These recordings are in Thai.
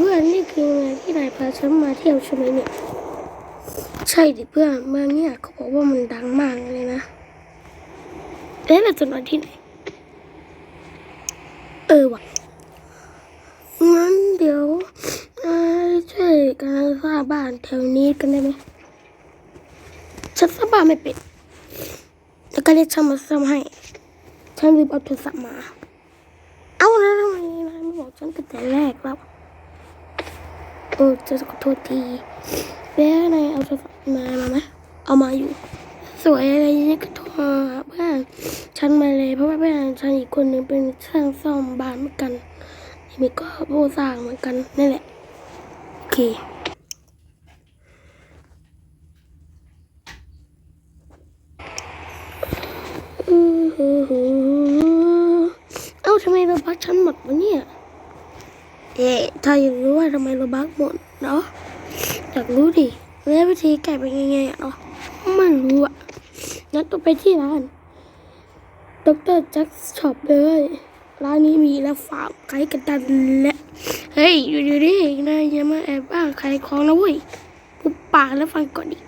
เพื่อนนี่คืองานที่นายพาฉันมาเที่ยวใช่ไหมเนี่ย ใช่ดิเพื่อนเมืองเนี่ยเขาบอกว่ามันดังมากเลยนะเอ๊ะเราจะนอนที่ไหนเออว่ะงั้นเดี๋ยวช่วยกันสร้างบ้านแถวนี้กันได้ไหมฉันสร้างบ้านไม่เป็นแล้วก็เรียกช่างมาซ่อมให้ฉันลืมเอาโทรศัพท์มา เอาแล้วทำไมนายไม่บอกฉันตั้งแต่แรกแล้ว โอ้จะขอโทษทีแล้วนเอาโทรศัพท์มามาไหมเอามาอยู่ สวยอะไรอย่างนี้ก็โทรหาเพื่อนฉันมาเลย เพราะว่าเพื่อนฉันอีกคนหนึ่งเป็นช่างซ่อมบ้านเหมือนกันมีก็ผู้สร้างเหมือนกันนั่นแหละโอเคเอ้าทำไมเราบักฉันหมดวะเนี่ย เอ๊ถ้าอยากรู้ว่าทำไมเราบักหมดเนาะอยากรู้ดิแล้ววิธีแก้เป็นยังไงอะเนาะไม่รู้อะงั้นต้องไปที่ร้านดรแจ็คช็อปเลย ร้านนี้มีแล้วฝากใครกันตันและเฮ้ยอยู่อยู่ดินายอย่ามาแอบอ้างใครของนะเว้ยปุบปากแล้วฟังก่อนดิ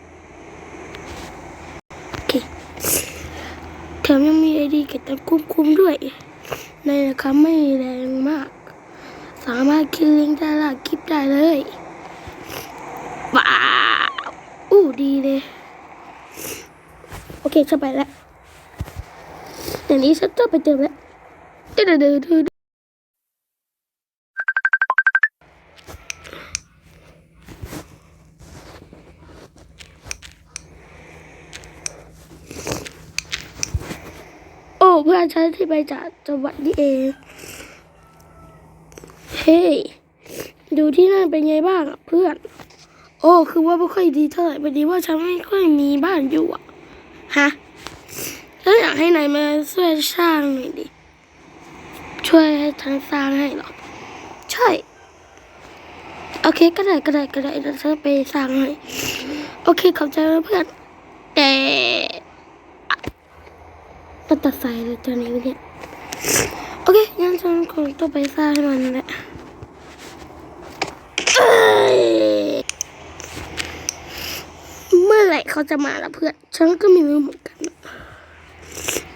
โอเคแถมยังมีไอดีเก็บตังคุ้มๆด้วย ในราคาไม่แรงมาก สามารถคิดลิงก์ได้ละคลิปได้เลยว้าวอู้ดีเลย โอเคฉันไปแล้วเดี๋ยวนี้ฉันจะไปเติมแล้วเดือดเดือดเดือดโอ้เพื่อนฉันที่ไปจากจังหวัดนี่เอง ดูที่นั่นเป็นไงบ้างเพื่อน โอ้ คือว่าไม่ค่อยดีเท่าไหร่พอดีว่าฉันไม่ค่อยมีบ้านอยู่อะฮะแล้วอยากให้นายมาช่วยสร้างหน่อยดิ ช่วยให้ฉันสร้างให้หรอ ใช่ โอเค ก็ได้ก็ได้ก็ได้เดี๋ยวฉันไปสร้างให้ โอเค ขอบใจนะเพื่อน แต่ตัดสายเลยตอนนี้เนี่ย เค งั้นฉันคงต้องไปสร้างให้มันแหละเมื่อไหร่เขาจะมาละเพื่อน ฉันก็ไม่รู้เหมือนกัน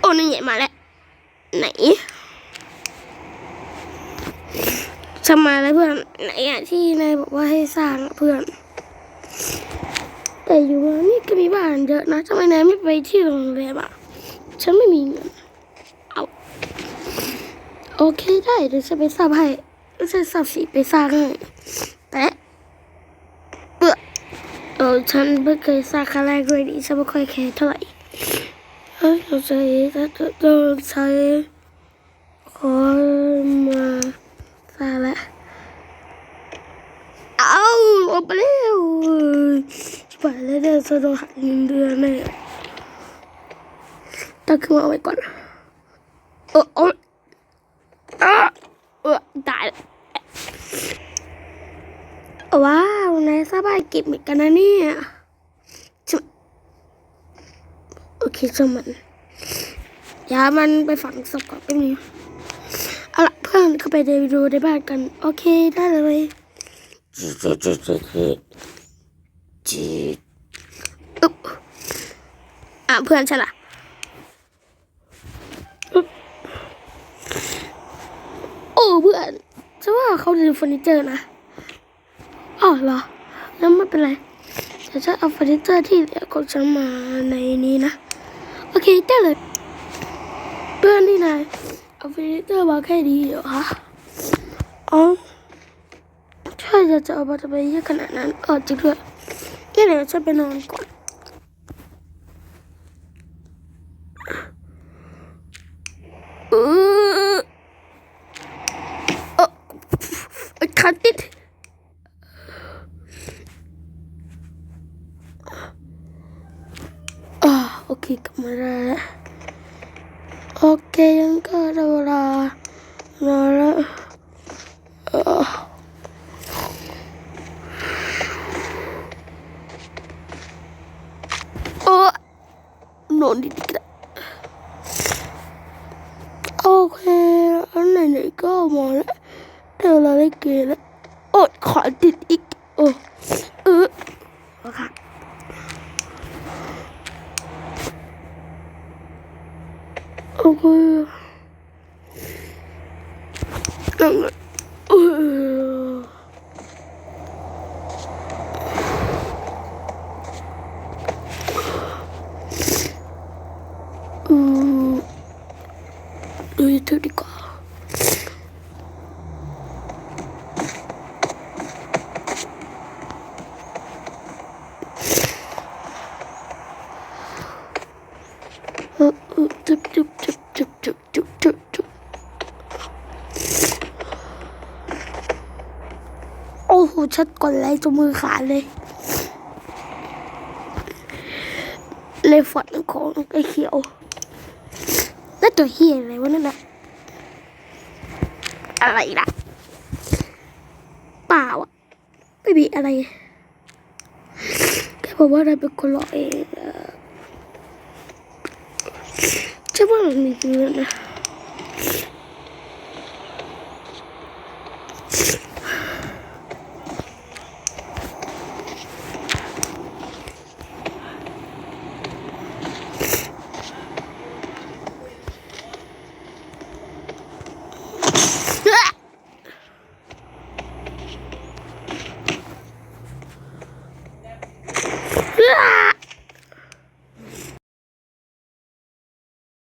โอ้นี่ใหญ่มาแล้ว ไหนจะมาแล้วเพื่อน ไหนอะที่นายบอกว่าให้สร้างอะเพื่อน แต่อยู่นี่ก็มีบ้านเยอะนะทำไมนายไม่ไปที่โรงแรมอะฉันไม่มีเงิน เคได้เดี๋ยวฉันไปสร้างให้ไม่ใช่สร้างสีไปสร้างให้แปะเบื่อเออฉันไม่เคยสร้างครั้งแรกเลยดิฉันไม่ค่อยแคร์เท่าไหร่เฮ้ยเราจะจะจะจะใช้ขอมาสร้างแล้วเอาออกไปเร็วไปแล้วเดี๋ยวฉันต้องหักเงินเดือนแน่ตั้งขึ้นมาไว้ก่อนเออ ตายว้าวนายสบายเก็บเหมือนกันนะเนี่ยโอเคช่างมันอย่ามันไปฝังศพก่อนแป๊บนึงเอาละเพื่อนเข้าไปในวิดีโอในบ้านกัน โอเคได้เลยจีจีจีจีจีอึ๊บอะเพื่อนฉันล่ะ โอ้เพื่อนฉันว่า เขาลืมเฟอร์นิเจอร์นะอ๋อเหรอแล้วไม่เป็นไรเดี๋ยวฉันเอาเฟอร์นิเจอร์ที่เหลือของฉันมาในนี้นะ โอเคได้เลย เพื่อนที่นายเอาเฟอร์นิเจอร์มาแค่นี้เหรอคะอ๋อใช่จะจะเอามาทำไมเยอะขนาดนั้นเออจริงด้วยงั้นเดี๋ยวฉันไปนอนก่อนเออ เอ อคันติดอ่าโอเคกลับมา เกแล้วโอดขอติดอีก โอ้เออค่ะโอ้โหนั่งเออดูยูทูบดีกว่า จุบจุบจุบจุบจุบจุบจุบจุบโอ้โห ชัดกดไลค์จมือขาเลย เลยฝันของไอ้เขียว แล้วตัวเฮียอะไรวะนั่นนะอะไรล่ะเปล่าอะ ไม่มีอะไรแค่บอกว่าเราเป็นคนรอเอง Coba lo?